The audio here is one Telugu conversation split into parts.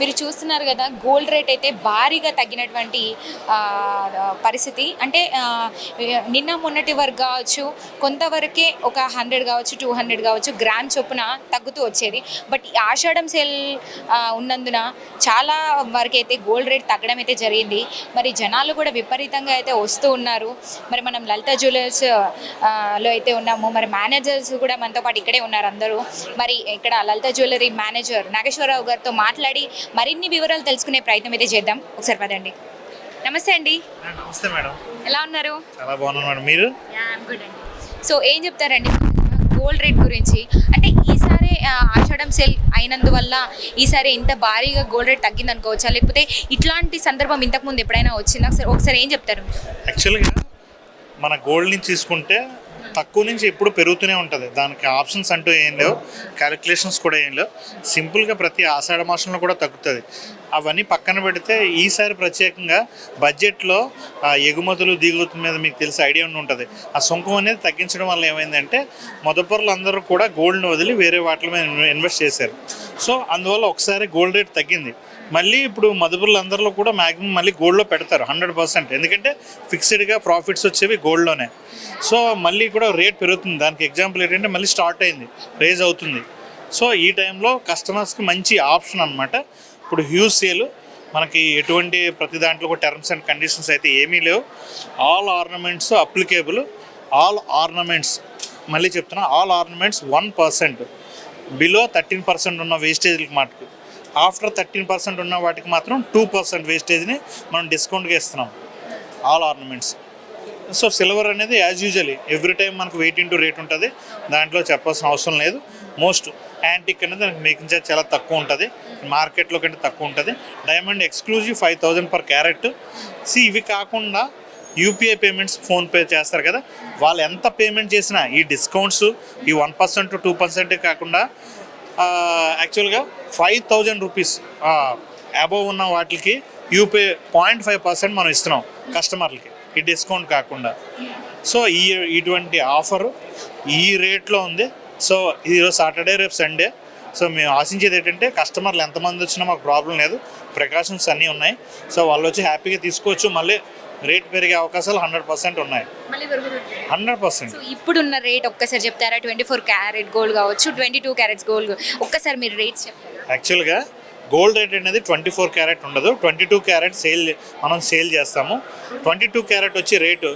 మీరు చూస్తున్నారు కదా గోల్డ్ రేట్ అయితే భారీగా తగ్గినటువంటి పరిస్థితి. అంటే నిన్న మొన్నటి వరకు కావచ్చు కొంతవరకే ఒక హండ్రెడ్ కావచ్చు టూ హండ్రెడ్ కావచ్చు గ్రామ్ చొప్పున తగ్గుతూ వచ్చేది. బట్ ఈ ఆషాఢం సేల్ ఉన్నందున చాలా వరకు అయితే గోల్డ్ రేట్ తగ్గడం అయితే జరిగింది. మరి జనాలు కూడా విపరీతంగా అయితే వస్తూ ఉన్నారు. మరి మనం లలిత జ్యువెలర్స్లో అయితే ఉన్నాము. మరి మేనేజర్స్ కూడా మనతో పాటు ఇక్కడే ఉన్నారు అందరూ. మరి ఇక్కడ లలిత జ్యువెలరీ మేనేజర్ నాగేశ్వరరావు గారితో మాట్లాడి మరిన్ని వివరాలు తెలుసుకునే ప్రయత్నం అయితే చేద్దాం. ఒకసారి పదండి. నమస్తే అండి. నమస్తే మేడం. ఎలా ఉన్నారు? చాలా బాగున్నాను మేడం. మీరు? గుడ్ అండి. సో ఏం చెప్తారండి? గోల్డ్ రేట్ గురించి. అంటే ఈసారి ఆషాఢం సేల్ అయినందువల్ల ఈసారి ఇంత భారీగా గోల్డ్ రేట్ తగ్గింది అనుకోవచ్చా లేకపోతే ఇట్లాంటి సందర్భం ఇంతకుముందు ఎప్పుడైనా వచ్చిందా? ఒకసారి ఒకసారి ఏం చెప్తారు? యాక్చువల్గా మన గోల్డ్ నుంచి తీసుకుంటే తక్కువ నుంచి ఎప్పుడు పెరుగుతూనే ఉంటుంది. దానికి ఆప్షన్స్ అంటూ ఏం లేవు. క్యాలిక్యులేషన్స్ కూడా ఏం లేవు. సింపుల్గా ప్రతి ఆషాఢ మాసంలో కూడా తగ్గుతుంది. అవన్నీ పక్కన పెడితే ఈసారి ప్రత్యేకంగా బడ్జెట్లో ఆ ఎగుమతులు దిగుమతుల మీద మీకు తెలిసి ఐడియా ఉండి ఉంటుంది. ఆ సుంకం అనేది తగ్గించడం వల్ల ఏమైందంటే మొదపరులు అందరూ కూడా గోల్డ్ని వదిలి వేరే వాటి మీద ఇన్వెస్ట్ చేశారు. సో అందువల్ల ఒకసారి గోల్డ్ రేట్ తగ్గింది. మళ్ళీ ఇప్పుడు మదుపులు అందరిలో కూడా మ్యాక్సిమం మళ్ళీ గోల్డ్లో పెడతారు హండ్రెడ్ పర్సెంట్. ఎందుకంటే ఫిక్స్డ్గా ప్రాఫిట్స్ వచ్చేవి గోల్డ్లోనే. సో మళ్ళీ కూడా రేట్ పెరుగుతుంది. దానికి ఎగ్జాంపుల్ ఏంటంటే మళ్ళీ స్టార్ట్ అయింది రేజ్ అవుతుంది. సో ఈ టైంలో కస్టమర్స్కి మంచి ఆప్షన్ అనమాట ఇప్పుడు హ్యూజ్ సేల్ మనకి ఎటువంటి ప్రతి దాంట్లో కూడా టర్మ్స్ అండ్ కండిషన్స్ అయితే ఏమీ లేవు. All ornaments applicable all ornaments మళ్ళీ చెప్తున్నా all ornaments one percent. Below thirteen percent ఉన్న వేస్టేజ్కి మటుకు. ఆఫ్టర్ థర్టీన్ పర్సెంట్ ఉన్న వాటికి మాత్రం టూ పర్సెంట్ వేస్టేజ్ని మనం డిస్కౌంట్గా ఇస్తున్నాం. ఆల్ ఆర్నమెంట్స్ సో సిల్వర్ అనేది యాజ్ యూజువలీ ఎవ్రీ టైం మనకు వెయిట్ ఇంటూ రేట్ ఉంటుంది. దాంట్లో చెప్పాల్సిన అవసరం లేదు. మోస్ట్ యాంటిక్ అనేది దానికి మేకింగ్ చార్జ్ చాలా తక్కువ ఉంటుంది. మార్కెట్లో కంటే తక్కువ ఉంటుంది. Diamond exclusive five thousand per carat C ఇవి కాకుండా యూపీఐ పేమెంట్స్ ఫోన్పే చేస్తారు కదా. వాళ్ళు ఎంత పేమెంట్ చేసినా ఈ డిస్కౌంట్స్ ఈ వన్ పర్సెంట్ టూ పర్సెంట్ కాకుండా యాక్చువల్గా ఫైవ్ థౌజండ్ రూపీస్ అబోవ్ ఉన్న వాటికి యూపీఐ పాయింట్ ఫైవ్ పర్సెంట్ మనం ఇస్తున్నాం కస్టమర్లకి ఈ డిస్కౌంట్ కాకుండా. సో ఈ ఇటువంటి ఆఫర్ ఈ రేట్లో ఉంది. సో ఈరోజు సాటర్డే రేపు సండే సో మేము ఆశించేది ఏంటంటే కస్టమర్లు ఎంతమంది వచ్చినా మాకు ప్రాబ్లం లేదు. ప్రికాషన్స్ అన్నీ ఉన్నాయి. సో వాళ్ళు వచ్చి హ్యాపీగా తీసుకోవచ్చు. మళ్ళీ రేట్ పెరిగే అవకాశాలు హండ్రెడ్ పర్సెంట్ ఉన్నాయి. Hundred percent. ఇప్పుడున్న రేట్ ఒక్కసారి చెప్తారా? ట్వంటీ ఫోర్ క్యారెట్ గోల్డ్ కావచ్చు ట్వంటీ టూ క్యారెట్స్ గోల్డ్ ఒక్కసారి మీరు రేట్స్ చెప్తారా యాక్చువల్గా గోల్డ్ రేట్ అనేది ట్వంటీ ఫోర్ క్యారెట్ ఉండదు. ట్వంటీ టూ క్యారెట్ సేల్ మనం సేల్ చేస్తాము. ట్వంటీ టూ క్యారెట్ వచ్చి rate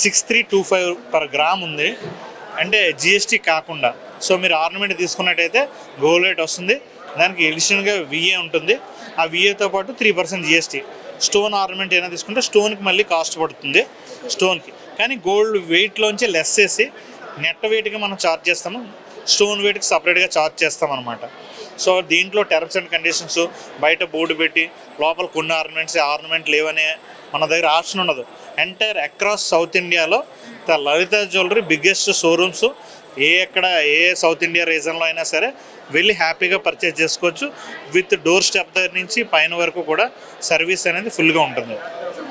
six three two five per gram ఉంది. అంటే జిఎస్టీ కాకుండా. సో మీరు ఆర్నమెంట్ తీసుకున్నట్టయితే గోల్డ్ రేట్ వస్తుంది. దానికి ఎడిషనల్గా విఏ ఉంటుంది. ఆ విఏతో పాటు three percent GST stone ornament ఏమైనా తీసుకుంటే స్టోన్కి మళ్ళీ కాస్ట్ పడుతుంది స్టోన్కి. కానీ గోల్డ్ వెయిట్లోంచి లెస్ చేసి నెట్ వెయిట్గా మనం ఛార్జ్ చేస్తాము స్టోన్ వెయిట్కి సపరేట్గా ఛార్జ్ చేస్తాం అనమాట సో దీంట్లో టెర్మ్స్ అండ్ కండిషన్స్ బయట బోర్డు పెట్టి లోపల కొన్ని ఆర్నమెంట్స్ ఆర్నమెంట్ లేవనే మన దగ్గర ఆప్షన్ ఉండదు. ఎంటైర్ అక్రాస్ సౌత్ ఇండియాలో the Lalitha jewellery biggest showrooms ఏ ఎక్కడ ఏ సౌత్ ఇండియా రీజన్లో అయినా సరే వెళ్ళి హ్యాపీగా పర్చేజ్ చేసుకోవచ్చు. విత్ డోర్ స్టెప్ దగ్గర నుంచి పైన వరకు కూడా సర్వీస్ అనేది ఫుల్గా ఉంటుంది.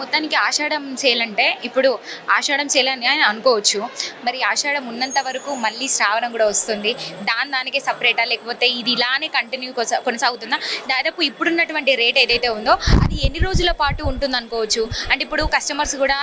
మొత్తానికి ఆషాఢం సేల్ అంటే ఇప్పుడు ఆషాఢం సేల్ అని ఆయన అనుకోవచ్చు. మరి ఆషాఢం ఉన్నంత వరకు మళ్ళీ శ్రావణం కూడా వస్తుంది. దాని దానికే సపరేటా? లేకపోతే ఇది ఇలానే కంటిన్యూ కొనసాగుతుందా? దాదాపు ఇప్పుడున్నటువంటి రేట్ ఏదైతే ఉందో అది ఎన్ని రోజుల పాటు ఉంటుంది అనుకోవచ్చు? అంటే ఇప్పుడు కస్టమర్స్ కూడా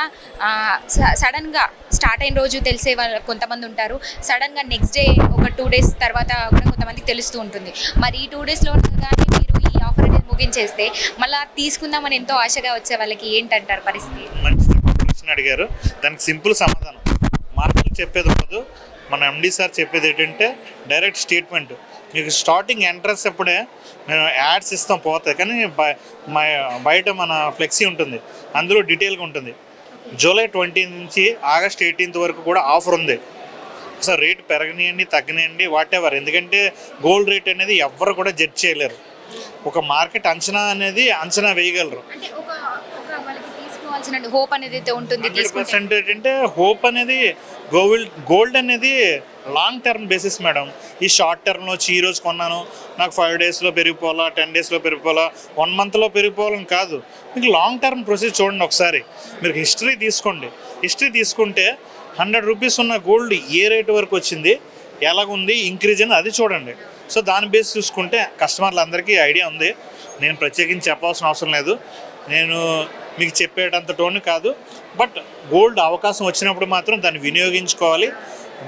సడన్గా స్టార్ట్ అయిన రోజు తెలిసే వాళ్ళు కొంతమంది ఉంటారు. సడన్గా నెక్స్ట్ డే ఒక టూ డేస్ తర్వాత కూడా కొంతమందికి తెలుస్తూ ఉంటుంది. మరి ఈ టూ డేస్లో కానీ మీరు ఈ ఆఫర్ అనేది ముగించేస్తే మళ్ళీ తీసుకుందామని ఎంతో ఆశగా వచ్చే వాళ్ళకి ఏంటంటారు పరిస్థితి? మంచి ప్రశ్న అడిగారు. దానికి సింపుల్ సమాధానం. మార్కులు చెప్పేది ఉండదు మన ఎండి సార్ చెప్పేది ఏంటంటే డైరెక్ట్ స్టేట్మెంట్ మీకు స్టార్టింగ్ ఎంట్రన్స్ అప్పుడే మేము యాడ్స్ ఇస్తాం పోతాయి. కానీ బయ- బయట మన ఫ్లెక్సీ ఉంటుంది. అందులో డీటెయిల్గా ఉంటుంది. జూలై ట్వంటీ నుంచి ఆగస్ట్ ఎయిటీన్త్ వరకు కూడా ఆఫర్ ఉంది. సో రేట్ పెరగనియండి తగ్గనియండి వాట్ ఎవర్ ఎందుకంటే గోల్డ్ రేట్ అనేది ఎవరు కూడా జడ్జ్ చేయలేరు. ఒక మార్కెట్ అంచనా అనేది అంచనా వేయగలరు. హోప్ అనేది అయితే ఉంటుంది పర్సెంట్ ఏంటంటే హోప్ అనేది గోల్డ్ గోల్డ్ అనేది లాంగ్ టర్మ్ బేసిస్ మేడం. ఈ షార్ట్ టర్మ్లో వచ్చి ఈ రోజు కొన్నాను నాకు ఫైవ్ డేస్లో పెరిగిపోవాలా టెన్ డేస్లో పెరిగిపోవాలా వన్ మంత్లో పెరిగిపోవాలని కాదు. మీకు లాంగ్ టర్మ్ ప్రొసీజ్ చూడండి ఒకసారి. మీరు హిస్టరీ తీసుకోండి. హిస్టరీ తీసుకుంటే హండ్రెడ్ రూపీస్ ఉన్న గోల్డ్ ఏ రేట్ వరకు వచ్చింది ఎలాగుంది ఇంక్రీజ్ అని అది చూడండి. సో దాని బేస్ చూసుకుంటే కస్టమర్లు అందరికీ ఐడియా ఉంది. నేను ప్రత్యేకించి చెప్పాల్సిన అవసరం లేదు. నేను మీకు చెప్పేటంత టోన్ కాదు. బట్ గోల్డ్ అవకాశం వచ్చినప్పుడు మాత్రం దాన్ని వినియోగించుకోవాలి.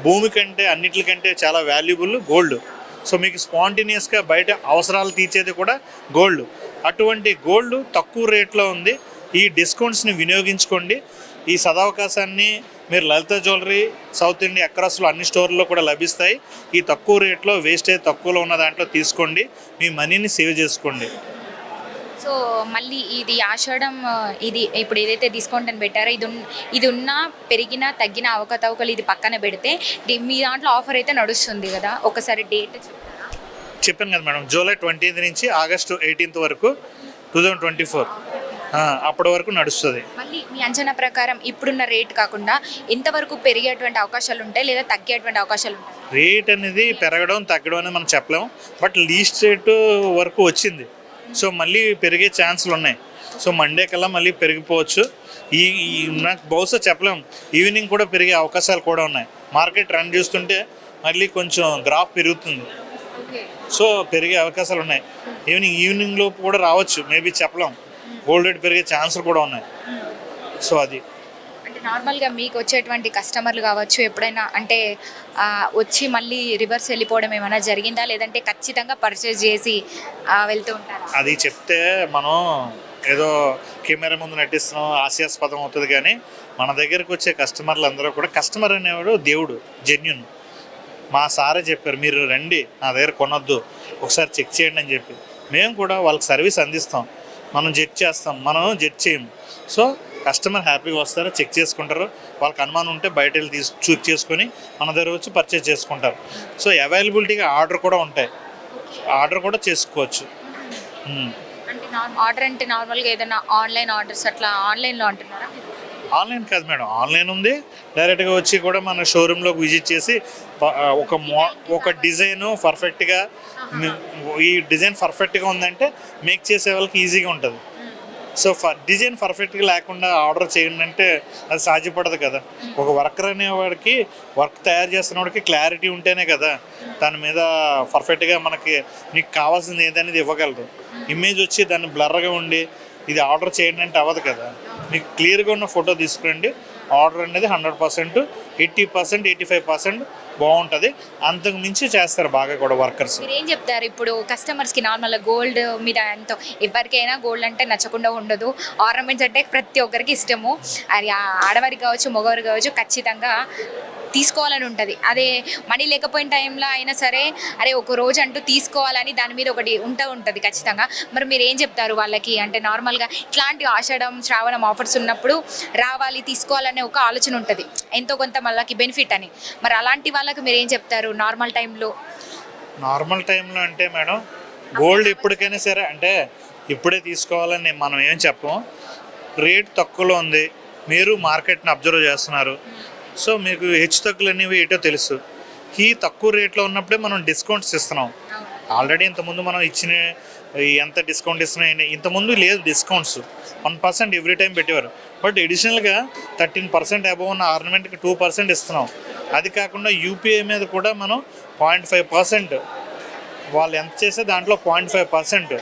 భూమి కంటే అన్నిటికంటే చాలా వాల్యుబుల్ గోల్డ్. సో మీకు స్పాంటేనియస్గా బయట అవసరాలు తీర్చేది కూడా గోల్డ్. అటువంటి గోల్డ్ తక్కువ రేట్లో ఉంది. ఈ డిస్కౌంట్స్ని వినియోగించుకోండి. ఈ సదవకాశాన్ని మీరు లలిత జ్యువెలరీ సౌత్ ఇండియా అక్రాస్లో అన్ని స్టోర్లో కూడా లభిస్తాయి. ఈ తక్కువ రేట్లో వేస్టేజ్ తక్కువలో ఉన్న దాంట్లో తీసుకోండి. మీ మనీని సేవ్ చేసుకోండి. సో మళ్ళీ ఇది ఆషాఢం ఇది ఇప్పుడు ఏదైతే డిస్కౌంట్ అని పెట్టారో ఇది ఇది ఉన్నా పెరిగినా తగ్గిన అవకతవకలు ఇది పక్కన పెడితే మీ దాంట్లో ఆఫర్ అయితే నడుస్తుంది కదా. ఒకసారి డేట్ చెప్పాను కదా మేడం జూలై ట్వంటీన్త్ నుంచి ఆగస్టు ఎయిటీన్త్ వరకు టూ థౌజండ్ ట్వంటీ ఫోర్. అప్పటి వరకు నడుస్తుంది. మళ్ళీ మీ అంచనా ప్రకారం ఇప్పుడున్న రేట్ కాకుండా ఎంతవరకు పెరిగేటువంటి అవకాశాలు ఉంటాయి లేదా తగ్గేటువంటి అవకాశాలు ఉంటాయి? రేట్ అనేది పెరగడం తగ్గడం అనేది మనం చెప్పలేము. బట్ లీస్ట్ రేటు వరకు వచ్చింది. సో మళ్ళీ పెరిగే ఛాన్సులు ఉన్నాయి. సో మండే కల్లా మళ్ళీ పెరిగిపోవచ్చు. ఈ ఈ- నాకు బహుశా చెప్పలేం. ఈవినింగ్ కూడా పెరిగే అవకాశాలు కూడా ఉన్నాయి. మార్కెట్ రన్ చూస్తుంటే మళ్ళీ కొంచెం గ్రాఫ్ పెరుగుతుంది. సో పెరిగే అవకాశాలు ఉన్నాయి. ఈవినింగ్ ఈవినింగ్ లోపు కూడా రావచ్చు. మేబీ చెప్పలేం. గోల్డ్ రేట్ పెరిగే ఛాన్సులు కూడా ఉన్నాయి. సో అది. అంటే నార్మల్గా మీకు వచ్చేటువంటి కస్టమర్లు కావచ్చు ఎప్పుడైనా అంటే వచ్చి మళ్ళీ రివర్స్ వెళ్ళిపోవడం ఏమైనా జరిగిందా? లేదంటే ఖచ్చితంగా పర్చేస్ చేసి వెళ్తూ ఉంటారా? అది చెప్తే మనం ఏదో కెమెరా ముందు నటిస్తున్నాం హాస్యాస్పదం అవుతుంది కానీ మన దగ్గరకు వచ్చే కస్టమర్లు అందరూ కూడా కస్టమర్ అనేవాడు దేవుడు జెన్యున్ మా సారే చెప్పారు మీరు రండి నా దగ్గర కొనొద్దు ఒకసారి చెక్ చేయండి అని చెప్పి. మేము కూడా వాళ్ళకి సర్వీస్ అందిస్తాం. మనం జడ్జ్ చేస్తాం మనం జడ్జ్ చేయము. సో కస్టమర్ హ్యాపీగా వస్తారు చెక్ చేసుకుంటారు? వాళ్ళకి అనుమానం ఉంటే బయట వెళ్ళి తీసు చూక్ చేసుకొని మన దగ్గర వచ్చి పర్చేజ్ చేసుకుంటారు. సో అవైలబిలిటీగా ఆర్డర్ కూడా ఉంటాయి. ఆర్డర్ కూడా చేసుకోవచ్చు. అంటే ఆర్డర్ అంటే నార్మల్గా ఏదైనా ఆన్లైన్ ఆర్డర్స్ అట్లా ఆన్లైన్లో అంటున్నారా? ఆన్లైన్ కాదు మేడం ఆన్లైన్ ఉంది. డైరెక్ట్గా వచ్చి కూడా మన షోరూంలోకి విజిట్ చేసి ఒక మో ఒక డిజైన్ పర్ఫెక్ట్గా ఈ డిజైన్ పర్ఫెక్ట్గా ఉందంటే మేక్ చేసే వాళ్ళకి ఈజీగా ఉంటుంది. సో ఫర్ డిజైన్ పర్ఫెక్ట్గా లేకుండా ఆర్డర్ చేయండి అంటే అది సాధ్యపడదు కదా. ఒక వర్కర్ అనేవాడికి వర్క్ తయారు చేస్తున్నవాడికి క్లారిటీ ఉంటేనే కదా దాని మీద పర్ఫెక్ట్గా మనకి నీకు కావాల్సింది ఏదనేది ఇవ్వగలరు. ఇమేజ్ వచ్చి దాన్ని బ్లర్గా ఉండి ఇది ఆర్డర్ చేయండి అంటే అవ్వదు కదా. మీకు క్లియర్గా ఉన్న ఫోటో తీసుకురండి. ఆర్డర్ అనేది hundred percent eighty percent eighty five percent బాగుంటుంది. అంతకు మించి చేస్తారు బాగా కూడా వర్కర్స్. మీరు ఏం చెప్తారు? ఇప్పుడు కస్టమర్స్కి నార్మల్గా గోల్డ్ మీద ఎంతో ఎవరికైనా గోల్డ్ అంటే నచ్చకుండా ఉండదు. ఆర్నమెంట్స్ అంటే ప్రతి ఒక్కరికి ఇష్టము. అది ఆడవారికి కావచ్చు మగవారికి కావచ్చు ఖచ్చితంగా తీసుకోవాలని ఉంటుంది. అదే మనీ లేకపోయిన టైంలో అయినా సరే అరే ఒక రోజు అంటూ తీసుకోవాలని దాని మీద ఒకటి ఉంటూ ఉంటుంది ఖచ్చితంగా. మరి మీరు ఏం చెప్తారు వాళ్ళకి? అంటే నార్మల్గా ఇట్లాంటి ఆషాఢం శ్రావణం ఆఫర్స్ ఉన్నప్పుడు రావాలి తీసుకోవాలనే ఒక ఆలోచన ఉంటుంది. ఎంతో కొంత వాళ్ళకి బెనిఫిట్ అని. మరి అలాంటి వాళ్ళకి మీరు ఏం చెప్తారు నార్మల్ టైంలో నార్మల్ టైంలో అంటే మేడం గోల్డ్ ఎప్పటికైనా సరే అంటే ఇప్పుడే తీసుకోవాలని మనం ఏం చెప్పము రేట్ తక్కువలో ఉంది. మీరు మార్కెట్ని అబ్జర్వ్ చేస్తున్నారు. సో మీకు హెచ్చు తగ్గులు అనేవి ఏటో తెలుసు. ఈ తక్కువ రేట్లో ఉన్నప్పుడే మనం డిస్కౌంట్స్ ఇస్తున్నాం ఆల్రెడీ ఇంతకుముందు మనం ఇచ్చిన ఎంత డిస్కౌంట్ ఇస్తున్నాయి ఇంతకుముందు లేదు discounts one percent every time పెట్టేవారు. బట్ ఎడిషనల్గా థర్టీన్ పర్సెంట్ అబవ్ ఉన్న ఆర్నమెంట్కి టూ పర్సెంట్ ఇస్తున్నాం. అది కాకుండా యూపీఐ మీద కూడా మనం పాయింట్ ఫైవ్ పర్సెంట్ వాళ్ళు ఎంత చేస్తే దాంట్లో point five percent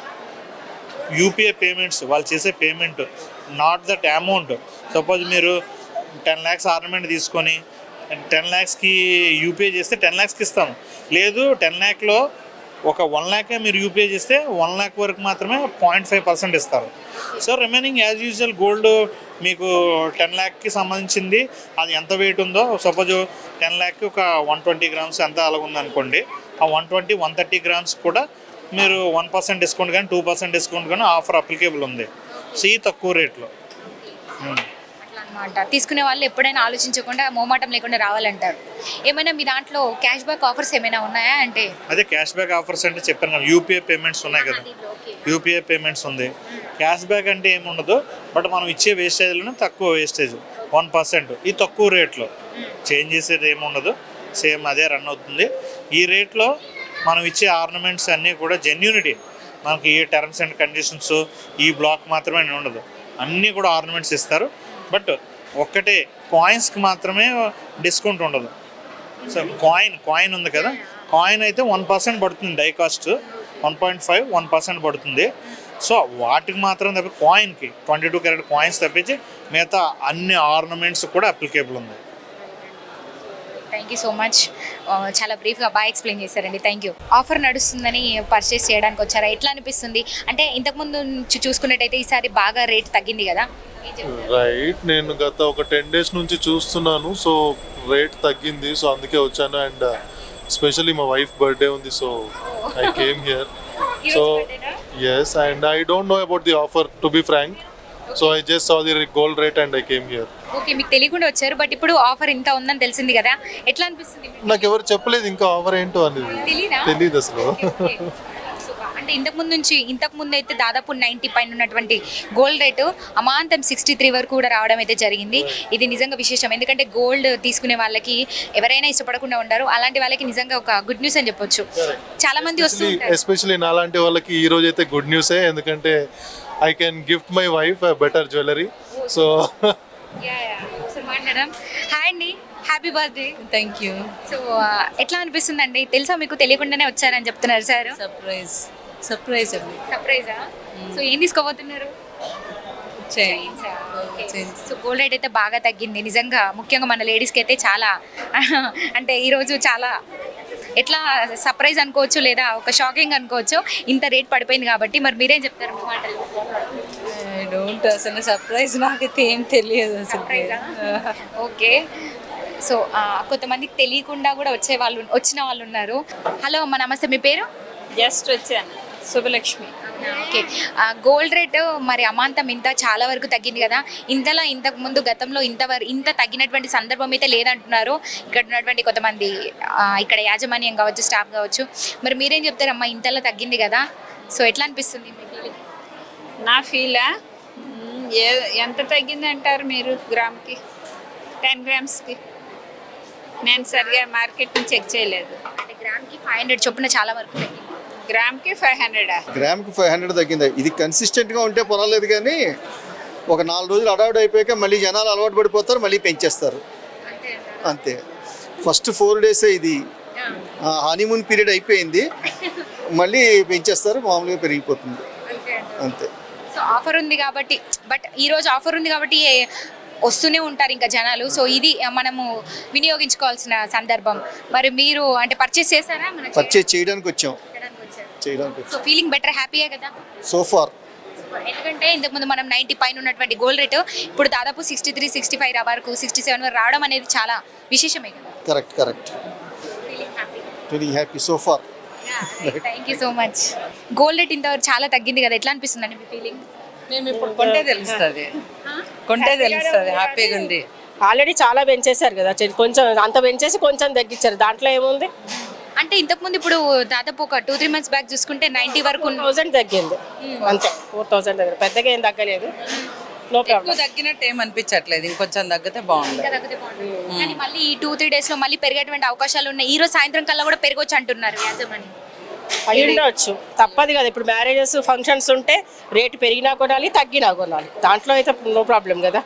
UPI payments వాళ్ళు చేసే payment not that amount suppose మీరు టెన్ ల్యాక్స్ ఆర్నమెంట్ తీసుకొని టెన్ ల్యాక్స్కి యూపీఐ చేస్తే టెన్ ల్యాక్స్కి ఇస్తాం. లేదు టెన్ ల్యాక్లో ఒక వన్ ల్యాకే మీరు యూపీఐ చేస్తే వన్ ల్యాక్ వరకు మాత్రమే పాయింట్ ఫైవ్ పర్సెంట్ ఇస్తారు. So remaining as usual gold మీకు టెన్ ల్యాక్కి సంబంధించింది. అది ఎంత వెయిట్ ఉందో సపోజ్ టెన్ ల్యాక్కి ఒక వన్ ట్వంటీ గ్రామ్స్ ఎంత అలాగ ఉందనుకోండి ఆ one twenty one thirty grams కూడా మీరు వన్ పర్సెంట్ డిస్కౌంట్ కానీ టూ పర్సెంట్ డిస్కౌంట్ కానీ ఆఫర్ అప్లికేబుల్ ఉంది. సి తక్కువ రేట్లో. అనమాట తీసుకునే వాళ్ళు ఎప్పుడైనా ఆలోచించకుండా మోమాటం లేకుండా రావాలంటారు. ఏమైనా మీ దాంట్లో క్యాష్ బ్యాక్ ఆఫర్స్ ఏమైనా ఉన్నాయా అంటే? అదే క్యాష్ బ్యాక్ ఆఫర్స్ అంటే చెప్పాను కదా యూపీఐ పేమెంట్స్ ఉన్నాయి కదా. యూపీఐ పేమెంట్స్ ఉంది. క్యాష్ బ్యాక్ అంటే ఏముండదు బట్ మనం ఇచ్చే వేస్టేజ్లోనే తక్కువ వేస్టేజ్ వన్ పర్సెంట్ ఈ తక్కువ రేట్లో చేంజ్ చేసేది ఏముండదు సేమ్ అదే రన్ అవుతుంది. ఈ రేట్లో మనం ఇచ్చే ఆర్నమెంట్స్ అన్నీ కూడా జెన్యూనిటీ మనకి ఏ టర్మ్స్ అండ్ కండిషన్స్ ఈ బ్లాక్ మాత్రమే ఉండదు. అన్నీ కూడా ఆర్నమెంట్స్ ఇస్తారు. బట్ ఒక్కటే కాయిన్స్కి మాత్రమే డిస్కౌంట్ ఉండదు. సో కాయిన్ కాయిన్ ఉంది కదా? కాయిన్ అయితే వన్ పర్సెంట్ పడుతుంది die cast one point five one percent పడుతుంది. సో వాటికి మాత్రం తప్పి కాయిన్కి ట్వంటీ టూ క్యారెట్ కాయిన్స్ తప్పించి మిగతా అన్ని ఆర్నమెంట్స్ కూడా అప్లికేబుల్ ఉంది థ్యాంక్ యూ సో మచ్. చాలా బ్రీఫ్గా బాగా ఎక్స్ప్లెయిన్ చేశారండి. థ్యాంక్ యూ ఆఫర్ నడుస్తుందని పర్చేస్ చేయడానికి వచ్చారా? ఎట్లా అనిపిస్తుంది? అంటే ఇంతకుముందు నుంచి చూసుకున్నట్టయితే ఈసారి బాగా రేట్ తగ్గింది కదా? రైట్ నేను గత ఒక టెన్ డేస్ నుంచి చూస్తున్నాను. సో రేట్ తగ్గింది. సో అందుకే వచ్చాను. అండ్ స్పెషల్లీ మా వైఫ్ బర్త్డే ఉంది. So I came here so? Yes and I don't know about the offer to be frank so I just saw the gold rate and I came here okay మీకు తెలియకుండా వచ్చారు బట్ ఇప్పుడు ఆఫర్ ఇంత ఉందని తెలిసింది కదా. ఎట్లా అనిపిస్తుంది మీకు? నాకు ఎవరు చెప్పలేదు ఇంకా ఆఫర్ ఏంటో అనేది. తెలీదా? తెలియదు అసలు. అంటే ఇంతకు ముందు నుంచి ఇంతకు ముందు అయితే దాదాపు నైంటీ పైన ఉన్నటువంటి గోల్డ్ రేటు అమాంతం సిక్స్టీ త్రీ వరకు కూడా రావడం అయితే జరిగింది. ఇది నిజంగా విశేషం. ఎందుకంటే గోల్డ్ తీసుకునే వాళ్ళకి ఎవరైనా ఇష్టపడకుండా ఉండరు. అలాంటి వాళ్ళకి నిజంగా ఒక గుడ్ న్యూస్ అని చెప్పొచ్చు. చాలా మంది వస్తూ ఉంటారు. ఎస్పెషలీ నాలాంటి వాళ్ళకి ఈ రోజు అయితే గుడ్ న్యూసే ఎందుకంటే I can gift my wife better jewellery so Yeah, yeah. ఒకసారి మాట్లాడదాం హాయ్ అండి happy birthday thank you so ఎట్లా అనిపిస్తుందండి? తెలుసా మీకు? తెలియకుండానే వచ్చారని చెప్తున్నారు సార్. సర్ప్రైజ్ సర్ప్రైజ్ అండి. సర్ప్రైజా సో ఏం తీసుకోబోతున్నారు? సో గోల్డ్ రేట్ అయితే బాగా తగ్గింది. నిజంగా ముఖ్యంగా మన లేడీస్కి అయితే చాలా అంటే ఈరోజు చాలా ఎట్లా సర్ప్రైజ్ అనుకోవచ్చు లేదా ఒక షాకింగ్ అనుకోవచ్చు ఇంత రేట్ పడిపోయింది కాబట్టి. మరి మీరేం చెప్తారు మీ మాటలు? ఐ డోంట్ అసలు సర్ప్రైజ్ నాకైతే ఏం తెలియదు అసలు. ఓకే సో కొంతమందికి తెలియకుండా కూడా వచ్చే వాళ్ళు వచ్చిన వాళ్ళు ఉన్నారు. హలో అమ్మ నమస్తే. మీ పేరు? జస్ట్ వచ్చాను. శుభలక్ష్మి. ఓకే. గోల్డ్ రేట్ మరి అమాంతం ఇంత చాలా వరకు తగ్గింది కదా. ఇంతలా ఇంతకు ముందు గతంలో ఇంత ఇంత తగ్గినటువంటి సందర్భం అయితే లేదంటున్నారు. ఇక్కడ ఉన్నటువంటి కొంతమంది ఇక్కడ యాజమాన్యం కావచ్చు స్టాఫ్ కావచ్చు. మరి మీరేం చెప్తారమ్మా ఇంతలా తగ్గింది కదా. సో ఎట్లా అనిపిస్తుంది మీ feeling? నా ఫీలా ఏ ఎంత తగ్గిందంటారు మీరు గ్రామ్కి? టెన్ గ్రామ్స్కి? నేను సరిగా మార్కెట్ని చెక్ చేయలేదు. అంటే గ్రామ్కి ఫైవ్ హండ్రెడ్ చొప్పున చాలా వరకు తగ్గింది. గ్రామ్కి ఫైవ్ హండ్రెడా? గ్రామ్కి ఫైవ్ హండ్రెడ్ తగ్గింది. ఇది కన్సిస్టెంట్గా ఉంటే పర్వాలేదు కానీ ఒక నాలుగు రోజులు అడౌట్ అయిపోయాక మళ్ళీ జనాలు అలవాటు పడిపోతారు మళ్ళీ పెంచేస్తారు. అంతే ఫస్ట్ ఫోర్ డేసే ఇది. హనీమూన్ పీరియడ్ అయిపోయింది. మళ్ళీ పెంచేస్తారు మామూలుగా పెరిగిపోతుంది. అంతే సో ఆఫర్ ఉంది కాబట్టి బట్ ఈ రోజు ఆఫర్ ఉంది కాబట్టి వస్తూనే ఉంటారు ఇంకా జనాలు. సో ఇది మనము వినియోగించుకోవాల్సిన సందర్భం. మరి మీరు అంటే పర్చేస్ చేశారా? మన పర్చేజ్ చేయడానికి వచ్చాం. చేయడానికి సో ఫీలింగ్ బెటర్ హ్యాపీయే కదా? సో ఫార్ ఎందుకంటే ఇంతకుముందు మనం నైంటీ పైన ఉన్నటువంటి గోల్డ్ రేటు ఇప్పుడు దాదాపు సిక్స్టీ త్రీ సిక్స్టీ ఫైవ్ వరకు సిక్స్టీ సెవెన్ వరకు రావడం అనేది చాలా విశేషమే కదా? Correct correct feeling happy so far thank you so much gold rate ఇంతవరకు చాలా తగ్గింది కదా ఎట్లా అనిపిస్తుందండి మీ ఫీలింగ్ మేము ఇప్పుడు కొంటే తెలుస్తుంది. కొంటే తెలుస్తుంది హ్యాపీగా ఉంది. ఆల్రెడీ చాలా పెంచేశారు కదా కొంచెం అంత పెంచేసి కొంచెం తగ్గించారు. దాంట్లో ఏముంది? అంటే ఇంతకుముందు ఇప్పుడు దాదాపు ఒక టూ త్రీ మంత్స్ బ్యాక్ చూసుకుంటే నైంటీ వరకు థౌసండ్ తగ్గింది. అంతే. ఫోర్ థౌసండ్ దగ్గర. పెద్దగా ఏం తగ్గలేదు. ఎక్కువ తగ్గినట్టు ఏం అనిపించట్లేదు. ఇంకొంచెం తగ్గితే బాగుంది. కానీ మళ్ళీ ఈ టూ త్రీ డేస్లో మళ్ళీ పెరిగేటువంటి అవకాశాలు ఉన్నాయి. ఈ రోజు సాయంత్రం కల్లా కూడా పెరగొచ్చు అంటున్నారు యాజమాన్యం. అయి ఉండవచ్చు తప్పదు కదా. ఇప్పుడు మ్యారేజెస్ ఫంక్షన్స్ ఉంటే రేటు పెరిగినా కొనాలి తగ్గినా కొనాలి. దాంట్లో అయితే నో ప్రాబ్లం కదా.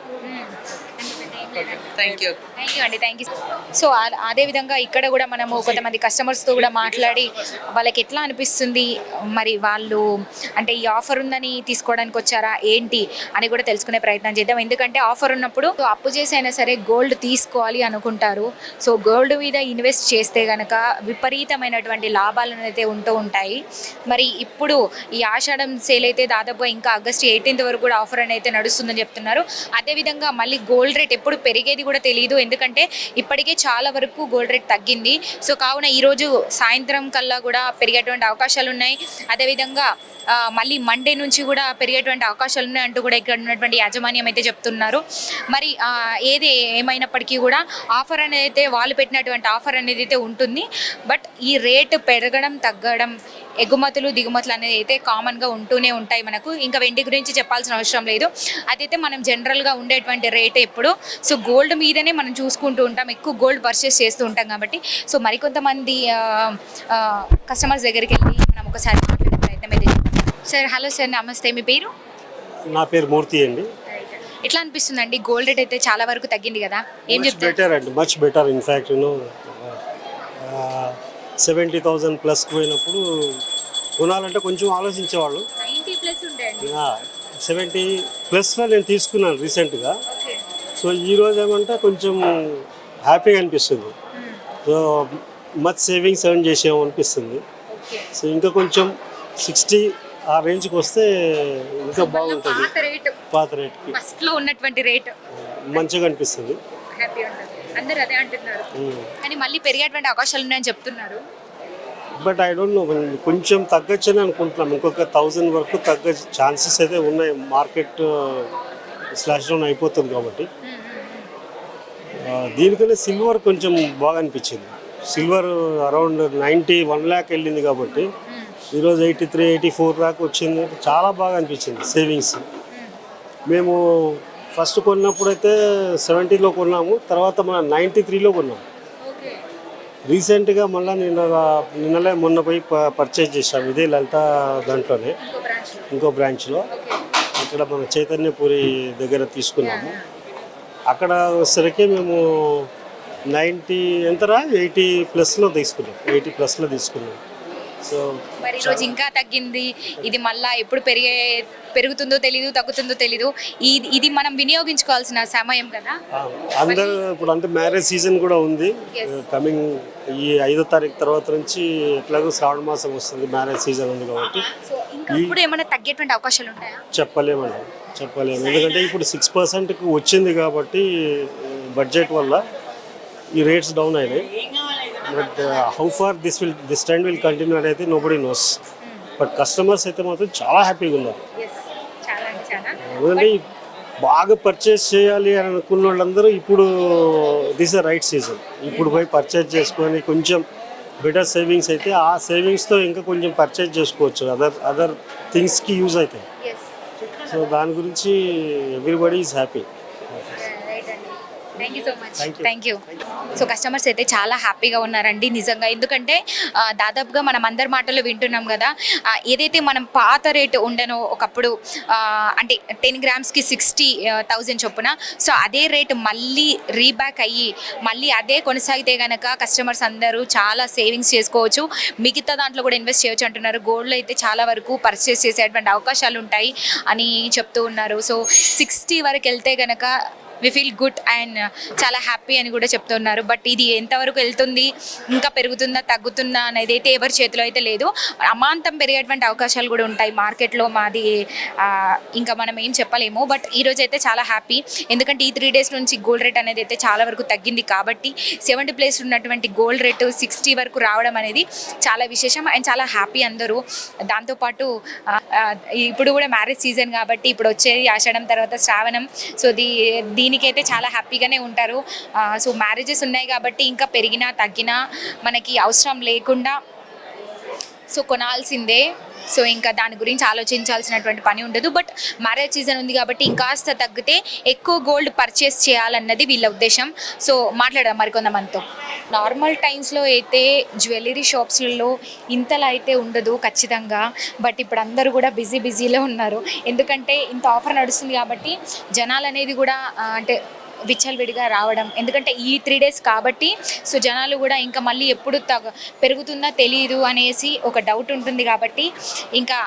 థ్యాంక్ యూ థ్యాంక్ యూ అండి థ్యాంక్ యూ సో అదే విధంగా ఇక్కడ కూడా మనము కొంతమంది కస్టమర్స్తో కూడా మాట్లాడి వాళ్ళకి ఎట్లా అనిపిస్తుంది? మరి వాళ్ళు అంటే ఈ ఆఫర్ ఉందని తీసుకోవడానికి వచ్చారా? ఏంటి? అని కూడా తెలుసుకునే ప్రయత్నం చేద్దాం. ఎందుకంటే ఆఫర్ ఉన్నప్పుడు అప్పు చేసైనా సరే గోల్డ్ తీసుకోవాలి అనుకుంటారు. సో గోల్డ్ మీద ఇన్వెస్ట్ చేస్తే కనుక విపరీతమైనటువంటి లాభాలు అయితే ఉంటూ ఉంటాయి. మరి ఇప్పుడు ఈ ఆషాఢం సేల్ అయితే దాదాపు ఇంకా ఆగస్ట్ ఎయిటీన్త్ వరకు కూడా ఆఫర్ అనేది నడుస్తుందని చెప్తున్నారు. అదేవిధంగా మళ్ళీ గోల్డ్ రేట్ ఎప్పుడు పెరిగేది కూడా తెలియదు ఎందుకంటే ఇప్పటికే చాలా వరకు గోల్డ్ రేట్ తగ్గింది. సో కావున ఈరోజు సాయంత్రం కల్లా కూడా పెరిగేటువంటి అవకాశాలు ఉన్నాయి. అదేవిధంగా మళ్ళీ మండే నుంచి కూడా పెరిగేటువంటి అవకాశాలు ఉన్నాయి అంటూ కూడా ఇక్కడ ఉన్నటువంటి యాజమాన్యం అయితే చెప్తున్నారు. మరి ఏది ఏమైనప్పటికీ కూడా ఆఫర్ అనేది అయితే వాళ్ళు పెట్టినటువంటి ఆఫర్ అనేది అయితే ఉంటుంది. బట్ ఈ రేటు పెరగడం తగ్గడం ఎగుమతులు దిగుమతులు అనేది అయితే కామన్గా ఉంటూనే ఉంటాయి మనకు. ఇంకా వెండి గురించి చెప్పాల్సిన అవసరం లేదు. అదైతే మనం జనరల్గా ఉండేటువంటి రేట్ ఎప్పుడు. సో గోల్డ్ మీదనే మనం చూసుకుంటూ ఉంటాం ఎక్కువ గోల్డ్ పర్చేస్ చేస్తూ ఉంటాం కాబట్టి. సో మరికొంతమంది కస్టమర్స్ దగ్గరికి వెళ్ళి మనం ఒకసారి మాట్లాడే ప్రయత్నం అయితే సార్ హలో సార్ నమస్తే. మీ పేరు? నా పేరు మూర్తి అండి. ఎట్లా అనిపిస్తుందండి? గోల్డ్ రేట్ అయితే చాలా వరకు తగ్గింది కదా. ఏం చెప్తారు? బెటర్ అండి much better in fact you know seventy thousand plus పోయినప్పుడు కొనాలంటే కొంచెం ఆలోచించేవాళ్ళు. ప్లస్ సెవెంటీ ప్లస్లో నేను తీసుకున్నాను రీసెంట్గా సో ఈ రోజు ఏమంటే కొంచెం హ్యాపీగా అనిపిస్తుంది. సో మచ్ సేవింగ్స్ ఎర్న్ చేసాము అనిపిస్తుంది. సో ఇంకా కొంచెం సిక్స్టీ ఆ రేంజ్కి వస్తే ఇంకా బాగుంటుంది. పాత రేటు. పాత రేట్కి. ఫస్ట్లో ఉన్నటువంటి రేట్. మంచిగా అనిపిస్తుంది. అందరూ అదే అంటున్నారు. కానీ మళ్ళీ పెరిగేటువంటి అవకాశాలు ఉన్నాయని చెప్తున్నారు. బట్ ఐ డోంట్ నో కొంచెం తగ్గొచ్చని అనుకుంటున్నాం. ఇంకొక థౌజండ్ వరకు తగ్గ ఛాన్సెస్ అయితే ఉన్నాయి. మార్కెట్ స్లాష్ డౌన్ అయిపోతుంది కాబట్టి. ఆ, దీనికన్నా సిల్వర్ కొంచెం బాగా అనిపించింది. Silver around ninety one lakh వెళ్ళింది కాబట్టి ఈరోజు ఎయిటీ త్రీ ఎయిటీ ఫోర్ దాకా వచ్చింది. చాలా బాగా అనిపించింది సేవింగ్స్. మేము. ఫస్ట్ కొన్నప్పుడు అయితే సెవెంటీలో కొన్నాము తర్వాత మన నైంటీ త్రీలో కొన్నాము. రీసెంట్గా మళ్ళీ నిన్న నిన్నలే మొన్న పోయి ప- పర్చేజ్ చేసాం ఇదే లలిత దాంట్లోనే. ఇంకో బ్రాంచ్లో. ఇక్కడ మన చైతన్యపురి దగ్గర తీసుకున్నాము. అక్కడ వచ్చేసరికి మేము నైంటీ ఎంతరా? ఎయిటీ ప్లస్లో తీసుకున్నాం. ఎయిటీ ప్లస్లో తీసుకున్నాం. సో మరి ఈరోజు ఇంకా తగ్గింది? ఇది మళ్ళా ఎప్పుడు పెరిగే పెరుగుతుందో తెలీదు తగ్గుతుందో తెలీదు. ఇది ఇది మనం వినియోగించుకోవాల్సిన సమయం కదా? అందరూ ఇప్పుడు అంటే మ్యారేజ్ సీజన్ కూడా ఉంది. కమింగ్ ఈ ఐదో తారీఖు తర్వాత నుంచి ఎట్లాగో శ్రావణ మాసం వస్తుంది మ్యారేజ్ సీజన్ ఉంది కాబట్టి. ఇప్పుడు ఏమైనా తగ్గేటువంటి అవకాశాలు ఉంటాయా చెప్పలేమండి చెప్పలేము. ఎందుకంటే ఇప్పుడు సిక్స్ పర్సెంట్కి వచ్చింది కాబట్టి బడ్జెట్ వల్ల ఈ రేట్స్ డౌన్ అయినాయి. But how far this will this trend will continue అనేది nobody knows but customers అయితే మాత్రం చాలా హ్యాపీగా ఉన్నారు. ఎందుకంటే బాగా పర్చేస్ చేయాలి అని అనుకున్న వాళ్ళందరూ ఇప్పుడు దిస్ ద రైట్ సీజన్ ఇప్పుడు పోయి పర్చేస్ చేసుకొని కొంచెం బెటర్ సేవింగ్స్ అయితే ఆ సేవింగ్స్తో ఇంకా కొంచెం పర్చేస్ చేసుకోవచ్చు. అదర్ అదర్ థింగ్స్కి యూజ్ అవుతాయి. సో దాని గురించి everybody is happy thank you so much thank you so customers అయితే చాలా హ్యాపీగా ఉన్నారండి నిజంగా. ఎందుకంటే దాదాపుగా మనం అందరి మాటలు వింటున్నాం కదా. ఏదైతే మనం పాత రేటు ఉండనో ఒకప్పుడు అంటే టెన్ గ్రామ్స్కి సిక్స్టీ థౌజండ్ చొప్పున సో అదే రేటు మళ్ళీ రీబ్యాక్ అయ్యి మళ్ళీ అదే కొనసాగితే కనుక కస్టమర్స్ అందరూ చాలా సేవింగ్స్ చేసుకోవచ్చు. మిగతా దాంట్లో కూడా ఇన్వెస్ట్ చేయొచ్చు అంటున్నారు. గోల్డ్లో అయితే చాలా వరకు పర్చేస్ చేసేటువంటి అవకాశాలు ఉంటాయి అని చెప్తూ ఉన్నారు. సో సిక్స్టీ వరకు వెళ్తే కనుక వి ఫీల్ గుడ్ అండ్ చాలా హ్యాపీ అని కూడా చెప్తున్నారు. బట్ ఇది ఎంతవరకు వెళ్తుంది ఇంకా పెరుగుతుందా తగ్గుతుందా అనేది అయితే ఎవరి చేతిలో అయితే లేదు. అమాంతం పెరిగేటువంటి అవకాశాలు కూడా ఉంటాయి మార్కెట్లో మాది ఇంకా మనం ఏం చెప్పలేము. బట్ ఈరోజు అయితే చాలా హ్యాపీ ఎందుకంటే ఈ త్రీ డేస్ నుంచి గోల్డ్ రేట్ అనేది అయితే చాలా వరకు తగ్గింది కాబట్టి సెవెంటీ ప్లేస్ ఉన్నటువంటి గోల్డ్ రేటు సిక్స్టీ వరకు రావడం అనేది చాలా విశేషం. అండ్ చాలా హ్యాపీ అందరూ. దాంతోపాటు ఇప్పుడు కూడా మ్యారేజ్ సీజన్ కాబట్టి ఇప్పుడు వచ్చేది ఆషాఢం తర్వాత శ్రావణం. సో దీ దీనికైతే చాలా హ్యాపీగానే ఉంటారు. సో మ్యారేజెస్ ఉన్నాయి కాబట్టి ఇంకా పెరిగినా తగ్గినా మనకి అవసరం లేకుండా సో కొనాల్సిందే. సో ఇంకా దాని గురించి ఆలోచించాల్సినటువంటి పని ఉండదు. బట్ మ్యారేజ్ సీజన్ ఉంది కాబట్టి ఇంకాస్త తగ్గితే ఎక్కువ గోల్డ్ పర్చేస్ చేయాలన్నది వీళ్ళ ఉద్దేశం. సో మాట్లాడదాం మరికొంతమందితో నార్మల్ టైమ్స్లో అయితే జ్యువెలరీ షాప్స్లలో ఇంతలా అయితే ఉండదు ఖచ్చితంగా. బట్ ఇప్పుడు అందరూ కూడా బిజీ బిజీలో ఉన్నారు. ఎందుకంటే ఇంత ఆఫర్ నడుస్తుంది కాబట్టి జనాలు అనేది కూడా అంటే విచ్చలవిడిగా రావడం. ఎందుకంటే ఈ త్రీ డేస్ కాబట్టి సో జనాలు కూడా ఇంకా మళ్ళీ ఎప్పుడు తగ పెరుగుతుందా తెలియదు అనేసి ఒక డౌట్ ఉంటుంది కాబట్టి ఇంకా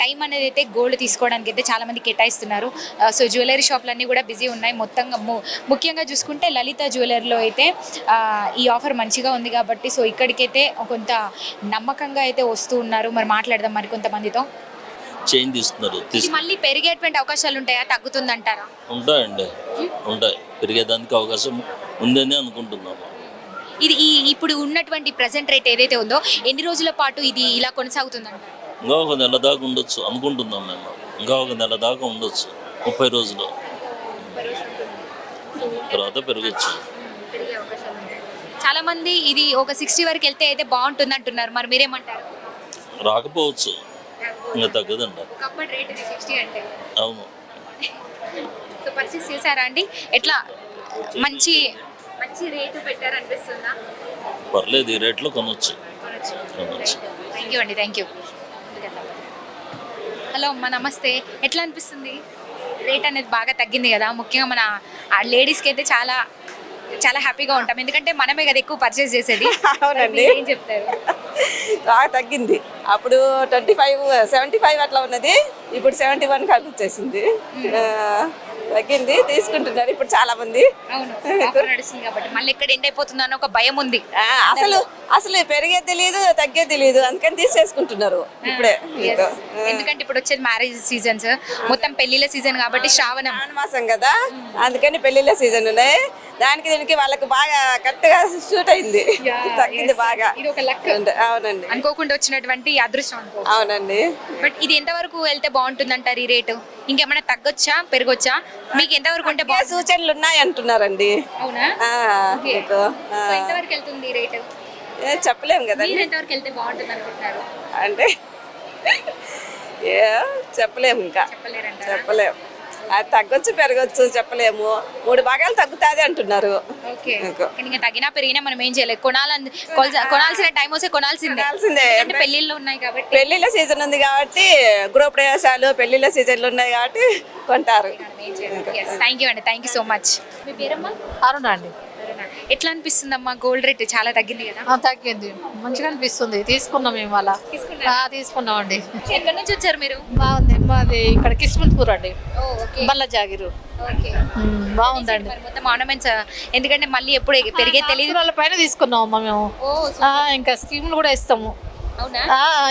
టైం అనేది అయితే గోల్డ్ తీసుకోవడానికి అయితే చాలామంది కేటాయిస్తున్నారు. సో జ్యువెలరీ షాప్లన్నీ కూడా బిజీ ఉన్నాయి. మొత్తంగా ముఖ్యంగా చూసుకుంటే లలిత జ్యువెలరీలో అయితే ఈ ఆఫర్ మంచిగా ఉంది కాబట్టి సో ఇక్కడికైతే కొంత నమ్మకంగా అయితే వస్తూ ఉన్నారు. మరి మాట్లాడదాం మరి కొంతమందితో. ఇది తీసు మళ్ళీ పెరిగేటువంటి అవకాశాలు ఉంటాయా? తగ్గుతుందంటారా? ఉంటాయండి. ఉంటాయి. పెరిగేదానికి అవకాశం ఉందని అనుకుంటున్నాము. ఇది ఈ ఇప్పుడు ఉన్నటువంటి ప్రెసెంట్ రేట్ ఏదైతే ఉందో ఎన్ని రోజుల పాటు ఇది ఇలా కొనసాగుతుందంటారు? ఇంకా ఒక నెల దాకా ఉండొచ్చు అనుకుంటున్నాం మేము. ఇంకా ఒక నెల దాకా ఉండొచ్చు ముప్పై రోజులు. తర్వాత పెరగచ్చు. చాలా మంది ఇది ఒక సిక్స్టీ వరకు వెళ్తే అయితే బాగుంటుంది అంటున్నారు. మరి మీరేమంటారు? రాకపోవచ్చు. ఇంకా తగ్గదండి. అవును. సో పర్చేస్ చేశారా అండి? ఎట్లా మంచి మంచి రేటు పెట్టారు అనిపిస్తుందా పర్లేదు ఈ రేట్లో కొనవచ్చు కొనవచ్చు థ్యాంక్ యూ అండి థ్యాంక్ యూ హలో అమ్మ నమస్తే. ఎట్లా అనిపిస్తుంది? రేట్ అనేది బాగా తగ్గింది కదా. ముఖ్యంగా మన లేడీస్కి అయితే చాలా చాలా హ్యాపీగా ఉంటాం. ఎందుకంటే మనమే కదా ఎక్కువ పర్చేస్ చేసేది. అవునండి. ఏం చెప్తారు? బాగా తగ్గింది. అప్పుడు ట్వంటీ ఫైవ్ సెవెంటీ ఫైవ్ అట్లా ఉన్నది. ఇప్పుడు సెవెంటీ వన్ కలిపి వచ్చేసింది తగ్గింది తీసుకుంటున్నారు ఇప్పుడు చాలా మంది నడుస్తుంది కాబట్టి. మళ్ళీ ఎక్కడ ఎండ్ అయిపోతుందో అన్న ఒక భయం ఉంది. అసలు అసలు పెరిగే తెలియదు తగ్గే తెలియదు అందుకని తీసేసుకుంటున్నారు ఇప్పుడే. ఎందుకంటే ఇప్పుడు వచ్చేది మ్యారేజ్ సీజన్స్ మొత్తం పెళ్ళిళ్ళ సీజన్ కాబట్టి శ్రావణ. మాసం కదా అందుకని పెళ్ళిళ్ళ సీజన్ ఉన్నాయి. దానికి దీనికి వాళ్ళకి బాగా కరెక్ట్గా షూట్ అయింది తగ్గింది బాగా. ఇది ఒక లక్. అవునండి. అనుకోకుండా వచ్చినటువంటి అదృష్టం అవునండి. బట్ ఇది ఎంతవరకు వెళ్తే బాగుంటుంది అంటారు ఈ రేటు? ఇంకేమైనా తగ్గొచ్చా? పెరగొచ్చా? మీకు ఎంతవరకు ఉంటే బాగా సూచనలు ఉన్నాయి అంటున్నారండి. అవునా? ఎంతవరకు వెళ్తుంది రేటు? ఏ, చెప్పలేం కదండి. మీరు ఎంతవరకు వెళ్తే బాగుంటుంది అనుకుంటున్నారు అంటే చెప్పలేము ఇంకా. చెప్పలేము అది తగ్గొచ్చు పెరగచ్చు చెప్పలేము. మూడు భాగాలు తగ్గుతాది అంటున్నారు. ఓకే. ఇంకో. పెరిగినా మనం ఏం చేయలేదు కొనాలని కొనాల్సిన టైం వస్తే కొనాల్సిందే. అంటే పెళ్ళిళ్ళు ఉన్నాయి కాబట్టి. పెళ్ళిళ్ళ సీజన్ ఉంది కాబట్టి గృహ ప్రవేశాలు పెళ్ళిళ్ళ సీజన్లు ఉన్నాయి కాబట్టి కొంటారు. థ్యాంక్ యూ అండి. థ్యాంక్ యూ సో మచ్ మీ పేరమ్మా? అరుణ అండి. ఎట్లా అనిపిస్తుందమ్మా? గోల్డ్ రేట్ చాలా తగ్గింది కదా? తగ్గింది. మంచిగా అనిపిస్తుంది. తీసుకున్నాం మేము అలా? తీసుకున్నాం అండి ఎక్కడి నుంచి వచ్చారు మీరు? బాగుంది. మాది ఇక్కడ కిస్మత్పూర్ అండి. బల్ల జాగిరు. బాగుందండి. మరి మొత్తం ఆర్నమెంట్స్ ఎందుకంటే మళ్ళీ ఎప్పుడు పెరిగే తెలియదు వాళ్ళ పైన తీసుకున్నాం అమ్మ మేము ఇంకా స్కీములు కూడా ఇస్తాము.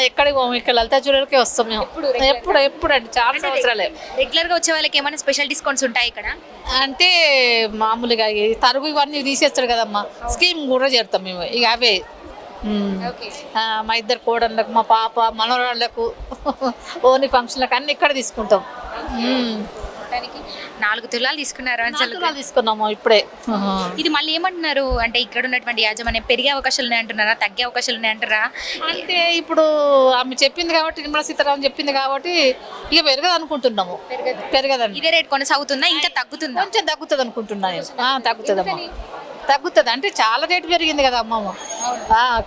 ఎక్కడికి పోము? ఇక్కడ లలిత జ్యువెలర్కే వస్తాం మేము. ఎప్పుడు? ఎప్పుడు అండి చాలా సంవత్సరాలే. రెగ్యులర్గా వచ్చే వాళ్ళకి ఏమైనా స్పెషల్ డిస్కౌంట్స్ ఉంటాయి ఇక్కడ? అంటే మామూలుగా తరుగు ఇవన్నీ తీసేస్తాడు కదమ్మా. స్కీమ్ కూడా చేస్తాం మేము. ఇక అవే. మా ఇద్దరు కోడళ్ళకు మా పాప మనవరాళ్ళకు ఓని ఫంక్షన్లకు అన్ని ఇక్కడ తీసుకుంటాం. మొత్తానికి నాలుగు తులాలు తీసుకున్నారు అసలు తీసుకున్నాము ఇప్పుడే. ఇది మళ్ళీ ఏమంటున్నారు? అంటే ఇక్కడ ఉన్నటువంటి యాజమాన్యం పెరిగే అవకాశాలు ఉన్నాయంటున్నారా తగ్గే అవకాశాలు ఉన్నాయంటారా అంటే ఇప్పుడు ఆమె చెప్పింది కాబట్టి నిర్మలా సీతారామన్ చెప్పింది కాబట్టి ఇక పెరగదు అనుకుంటున్నాము. పెరగదండి. ఇదే రేట్ కొనసాగుతుందా? ఇంకా తగ్గుతుందా? కొంచెం తగ్గుతుంది అనుకుంటున్నా నేను. ఆ, తగ్గుతుందమ్మా. తగ్గుతుంది. అంటే చాలా రేటు పెరిగింది కదా అమ్మమ్మ.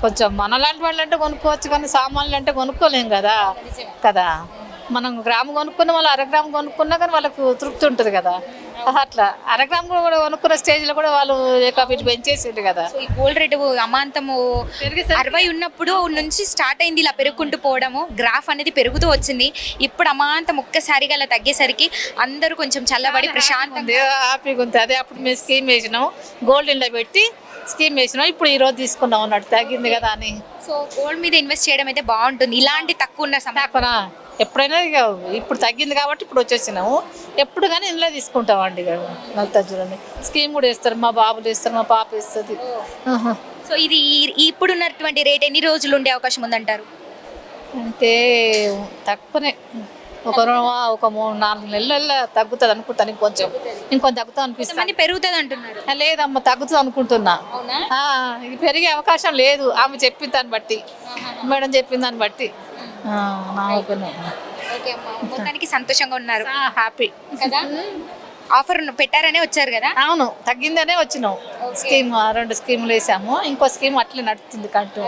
కొంచెం మనలాంటి వాళ్ళు అంటే కొనుక్కోవచ్చు కానీ సామాన్లు అంటే కొనుక్కోలేం కదా. కదా. మనం గ్రాము కొనుక్కున్న వాళ్ళు అర గ్రాము కొనుక్కున్నా కానీ వాళ్ళకు తృప్తి ఉంటుంది కదా. అట్లా. అర గ్రాము కూడా కొనుక్కున్న స్టేజ్లో కూడా వాళ్ళు ఇక వీటి పెంచేసిండు కదా. ఈ గోల్డ్ రేటు అమాంతము అరవై ఉన్నప్పుడు నుంచి స్టార్ట్ అయింది ఇలా పెరుగుకుంటూ పోవడము. గ్రాఫ్ అనేది పెరుగుతూ వచ్చింది. ఇప్పుడు అమాంతం ఒక్కసారిగా అలా తగ్గేసరికి అందరూ కొంచెం చల్లబడి ప్రశాంతంగా ఉంది హ్యాపీగా ఉంది అదే అప్పుడు మేము స్కీమ్ వేసినాం గోల్డ్ ఇంట్లో పెట్టి స్కీమ్ వేసినాం ఇప్పుడు ఈ రోజు తీసుకున్నాం అన్నట్టు తగ్గింది కదా అని. సో గోల్డ్ మీద ఇన్వెస్ట్ చేయడం అయితే బాగుంటుంది. ఇలాంటి తక్కువ ఉన్న సమయం ఎప్పుడైనా ఇక ఇప్పుడు తగ్గింది కాబట్టి ఇప్పుడు వచ్చేసినాము. ఎప్పుడు కానీ ఇందులో తీసుకుంటాం అండి ఇక చూడండి స్కీమ్ కూడా ఇస్తారు మా బాబులు ఇస్తారు మా పాప ఇస్తుంది ఆహా. సో ఇది ఈ- ఇప్పుడు ఉన్నటువంటి రేట్ ఎన్ని రోజులు ఉండే అవకాశం ఉందంటారు? అంటే తక్కువనే. ఒక ఒక మూడు నాలుగు నెలల తగ్గుతుంది అనుకుంటాను ఇంకొంచెం. ఇంకొంచెం తగ్గుతా అనిపిస్తుంది పెరుగుతుంది అంటున్నారు. లేదమ్మా తగ్గుతుంది అనుకుంటున్నా. ఇది పెరిగే అవకాశం లేదు. ఆమె చెప్పిన దాన్ని బట్టి. మేడం చెప్పిన దాన్ని బట్టి. నా ఒపీనియన్ ఓకే అమ్మా మొత్తానికి సంతోషంగా ఉన్నారు. హ్యాపీ కదా? ఆఫర్ పెట్టారనే వచ్చారు కదా? అవును తగ్గిందనే వచ్చినాం. స్కీమ్ రెండు స్కీములు వేసాము. ఇంకో స్కీమ్ అట్లే నడుస్తుంది కంటూ.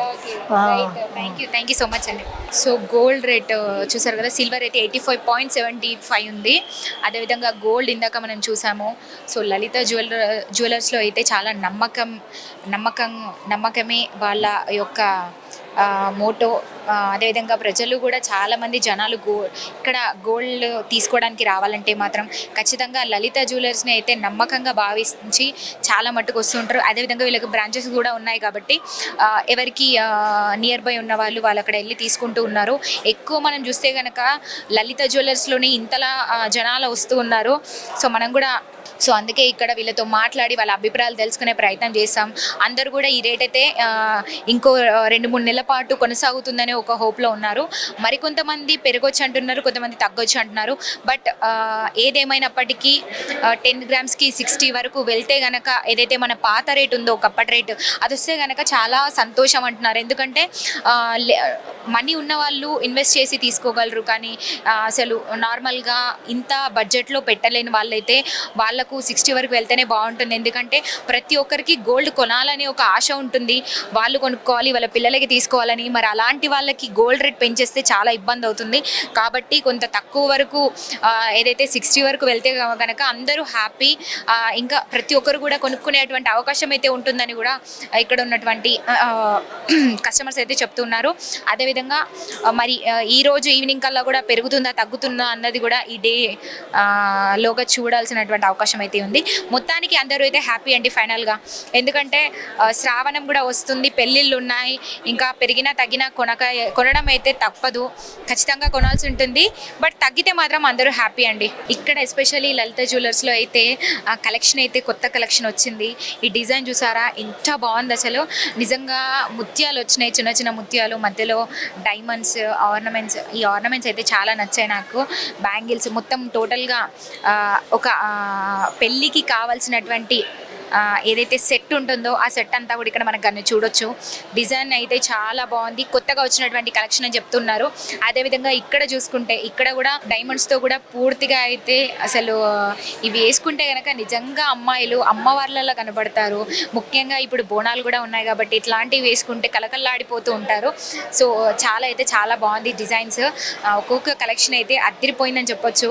Thank you thank you so much అండి. సో గోల్డ్ రేట్ చూసారు కదా? సిల్వర్ అయితే eighty five point seventy five ఉంది. అదేవిధంగా గోల్డ్ ఇందాక మనం చూసాము. సో లలిత జ్యువెలర్ జ్యువెలర్స్లో అయితే చాలా నమ్మకం నమ్మకం నమ్మకమే వాళ్ళ యొక్క మోటో అదేవిధంగా ప్రజలు కూడా చాలామంది జనాలు గో ఇక్కడ గోల్డ్ తీసుకోవడానికి రావాలంటే మాత్రం ఖచ్చితంగా లలిత జ్యువెలర్స్ని అయితే నమ్మకంగా భావించి చాలా మట్టుకు వస్తుంటారు. అదేవిధంగా వీళ్ళకి బ్రాంచెస్ కూడా ఉన్నాయి కాబట్టి ఎవరికి నియర్ బై ఉన్న వాళ్ళు వాళ్ళు అక్కడ వెళ్ళి తీసుకుంటూ ఉన్నారు. ఎక్కువ మనం చూస్తే కనుక లలిత జ్యువెలర్స్లోనే ఇంతలా జనాలు వస్తూ ఉన్నారు. సో మనం కూడా సో అందుకే ఇక్కడ వీళ్ళతో మాట్లాడి వాళ్ళ అభిప్రాయాలు తెలుసుకునే ప్రయత్నం చేస్తాం అందరూ కూడా ఈ రేట్ అయితే ఇంకో రెండు మూడు నెలల పాటు కొనసాగుతుందని ఒక హోప్లో ఉన్నారు. మరికొంతమంది పెరగొచ్చు అంటున్నారు కొంతమంది తగ్గొచ్చు అంటున్నారు బట్ ఏదేమైనప్పటికీ టెన్ గ్రామ్స్కి సిక్స్టీ వరకు వెళ్తే గనక ఏదైతే మన పాత రేట్ ఉందో ఒకప్పటి రేటు అది వస్తే గనక చాలా సంతోషం అంటున్నారు. ఎందుకంటే మనీ ఉన్న వాళ్ళు ఇన్వెస్ట్ చేసి తీసుకోగలరు. కానీ అసలు నార్మల్గా ఇంత బడ్జెట్లో పెట్టలేని వాళ్ళైతే వాళ్ళకు సిక్స్టీ వరకు వెళ్తేనే బాగుంటుంది. ఎందుకంటే ప్రతి ఒక్కరికి గోల్డ్ కొనాలనే ఒక ఆశ ఉంటుంది. వాళ్ళు కొనుక్కోవాలి వాళ్ళ పిల్లలకి తీసుకోవాలని. మరి అలాంటి వాళ్ళు వాళ్ళకి గోల్డ్ రేట్ పెంచేస్తే చాలా ఇబ్బంది అవుతుంది. కాబట్టి కొంత తక్కువ వరకు ఏదైతే సిక్స్టీ వరకు వెళ్తే కనుక అందరూ హ్యాపీ ఇంకా ప్రతి ఒక్కరు కూడా కొనుక్కునేటువంటి అవకాశం అయితే ఉంటుందని కూడా ఇక్కడ ఉన్నటువంటి కస్టమర్స్ అయితే చెప్తున్నారు. అదేవిధంగా మరి ఈరోజు ఈవినింగ్ కల్లా కూడా పెరుగుతుందా తగ్గుతుందా అన్నది కూడా ఈ డే లోగా చూడాల్సినటువంటి అవకాశం అయితే ఉంది. మొత్తానికి అందరూ అయితే హ్యాపీ అండి ఫైనల్గా ఎందుకంటే శ్రావణం కూడా వస్తుంది పెళ్ళిళ్ళు ఉన్నాయి ఇంకా పెరిగినా తగ్గినా కొనక కొనడం అయితే తప్పదు. ఖచ్చితంగా కొనాల్సి ఉంటుంది. బట్ తగ్గితే మాత్రం అందరూ హ్యాపీ అండి. ఇక్కడ ఎస్పెషల్లీ లలిత జ్యువెలర్స్లో అయితే కలెక్షన్ అయితే కొత్త కలెక్షన్ వచ్చింది. ఈ డిజైన్ చూసారా? ఎంత బాగుంది అసలు. నిజంగా ముత్యాలు వచ్చినాయి. చిన్న చిన్న ముత్యాలు మధ్యలో డైమండ్స్ ఆర్నమెంట్స్. ఈ ఆర్నమెంట్స్ అయితే చాలా నచ్చాయి నాకు. బ్యాంగిల్స్ మొత్తం టోటల్గా ఒక పెళ్ళికి కావాల్సినటువంటి ఏదైతే సెట్ ఉంటుందో ఆ సెట్ అంతా కూడా ఇక్కడ మనకు అన్ని చూడొచ్చు. డిజైన్ అయితే చాలా బాగుంది. కొత్తగా వచ్చినటువంటి కలెక్షన్ అని చెప్తున్నారు. అదేవిధంగా ఇక్కడ చూసుకుంటే ఇక్కడ కూడా డైమండ్స్తో కూడా పూర్తిగా అయితే అసలు ఇవి వేసుకుంటే కనుక నిజంగా అమ్మాయిలు అమ్మవార్లలో కనబడతారు. ముఖ్యంగా ఇప్పుడు బోనాలు కూడా ఉన్నాయి కాబట్టి ఇట్లాంటివి వేసుకుంటే కలకల్లాడిపోతూ ఉంటారు. సో చాలా అయితే చాలా బాగుంది డిజైన్స్ ఒక్కొక్క కలెక్షన్ అయితే అద్దరిపోయిందని చెప్పొచ్చు.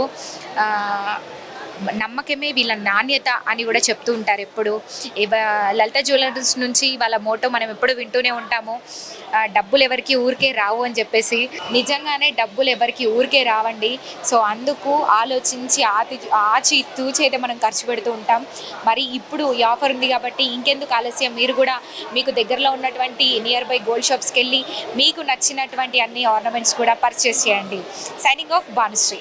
నమ్మకమే వీళ్ళ నాణ్యత అని కూడా చెప్తూ ఉంటారు ఎప్పుడు. ఇవ లలిత జ్యువెలర్స్ నుంచి వాళ్ళ మోటో మనం ఎప్పుడు వింటూనే ఉంటాము. డబ్బులు ఎవరికి ఊరికే రావు అని చెప్పేసి. నిజంగానే డబ్బులు ఎవరికి ఊరికే రావండి. సో అందుకు ఆలోచించి ఆతి ఆచి తూచి అయితే మనం ఖర్చు పెడుతూ ఉంటాం. మరి ఇప్పుడు ఈ ఆఫర్ ఉంది కాబట్టి ఇంకెందుకు ఆలస్యం? మీరు కూడా మీకు దగ్గరలో ఉన్నటువంటి నియర్ బై గోల్డ్ షాప్స్కి వెళ్ళి మీకు నచ్చినటువంటి అన్ని ఆర్నమెంట్స్ కూడా పర్చేస్ చేయండి. Signing off Bhanusri